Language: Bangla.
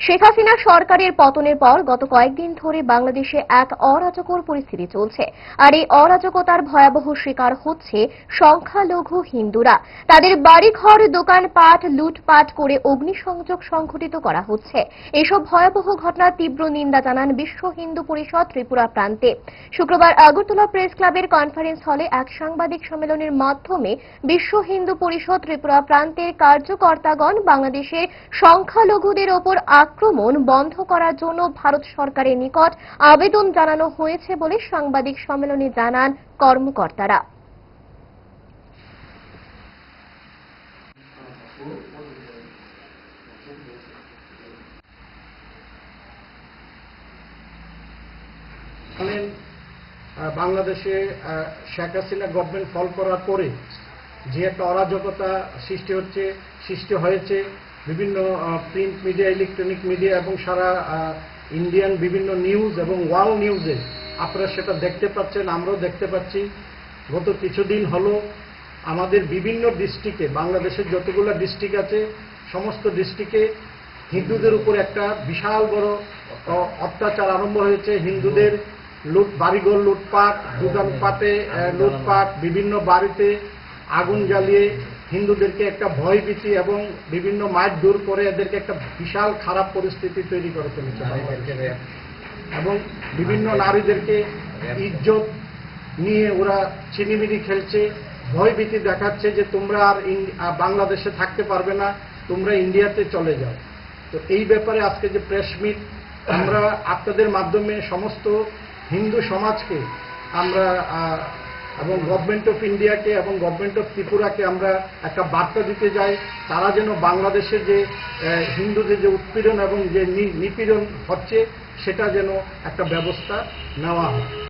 শেখ হাসিনা সরকারের পতনের পর গত কয়েকদিন ধরে বাংলাদেশে এক অরাজকর পরিস্থিতি চলছে। আর এই অরাজকতার ভয়াবহ শিকার হচ্ছে সংখ্যালঘু হিন্দুরা। তাদের বাড়িঘর, দোকানপাট, লুটপাট করে অগ্নিসংযোগ সংঘটিত করা হচ্ছে। এসব ভয়াবহ ঘটনার তীব্র নিন্দা জানান বিশ্ব হিন্দু পরিষদ ত্রিপুরা প্রান্তে। শুক্রবার আগরতলা প্রেস ক্লাবের কনফারেন্স হলে এক সাংবাদিক সম্মেলনের মাধ্যমে বিশ্ব হিন্দু পরিষদ ত্রিপুরা প্রান্তের কার্যকর্তাগণ বাংলাদেশের সংখ্যালঘুদের ওপর আক্রমণ বন্ধ করার জন্য ভারত সরকারের নিকট আবেদন জানানো হয়েছে বলে সাংবাদিক সম্মেলনে জানান কর্মকর্তারা। বাংলাদেশে শেখ হাসিনা গভর্নমেন্ট ফল করার পরে যে একটা অরাজকতা সৃষ্টি হচ্ছে, সৃষ্টি হয়েছে, বিভিন্ন প্রিন্ট মিডিয়া ইলেকট্রনিক মিডিয়া এবং সারা ইন্ডিয়ান বিভিন্ন নিউজ এবং ওয়ার্ল্ড নিউজে আপনারা সেটা দেখতে পাচ্ছেন, আমরাও দেখতে পাচ্ছি। গত কিছুদিন হলো আমাদের বিভিন্ন ডিস্ট্রিক্টে বাংলাদেশের যতগুলো ডিস্ট্রিক্ট আছে, সমস্ত ডিস্ট্রিক্টে হিন্দুদের উপর একটা বিশাল বড় অত্যাচার আরম্ভ হয়েছে। হিন্দুদের লুট, বাড়িঘর লুটপাট, দোকানপাটে লুটপাট, বিভিন্ন বাড়িতে আগুন জ্বালিয়ে হিন্দুদেরকে একটা ভয় ভয়ভীতি এবং বিভিন্ন মাঠ দূর করে এদেরকে একটা বিশাল খারাপ পরিস্থিতি তৈরি করে ফেলেছে এবং বিভিন্ন নারীদেরকে ইজ্জত নিয়ে ওরা চিনিমিনি খেলছে, ভয়ভীতি দেখাচ্ছে যে তোমরা আর বাংলাদেশে থাকতে পারবে না, তোমরা ইন্ডিয়াতে চলে যাও। তো এই ব্যাপারে আজকে যে প্রেস মিট, আমরা আপনাদের মাধ্যমে সমস্ত হিন্দু সমাজকে আমরা এবং গভর্নমেন্ট অফ ইন্ডিয়াকে এবং গভর্নমেন্ট অফ ত্রিপুরাকে আমরা একটা বার্তা দিতে যাই, তারা যেন বাংলাদেশের যে হিন্দুদের যে উৎপীড়ন এবং যে নিপীড়ন হচ্ছে, সেটা যেন একটা ব্যবস্থা নেওয়া হয়।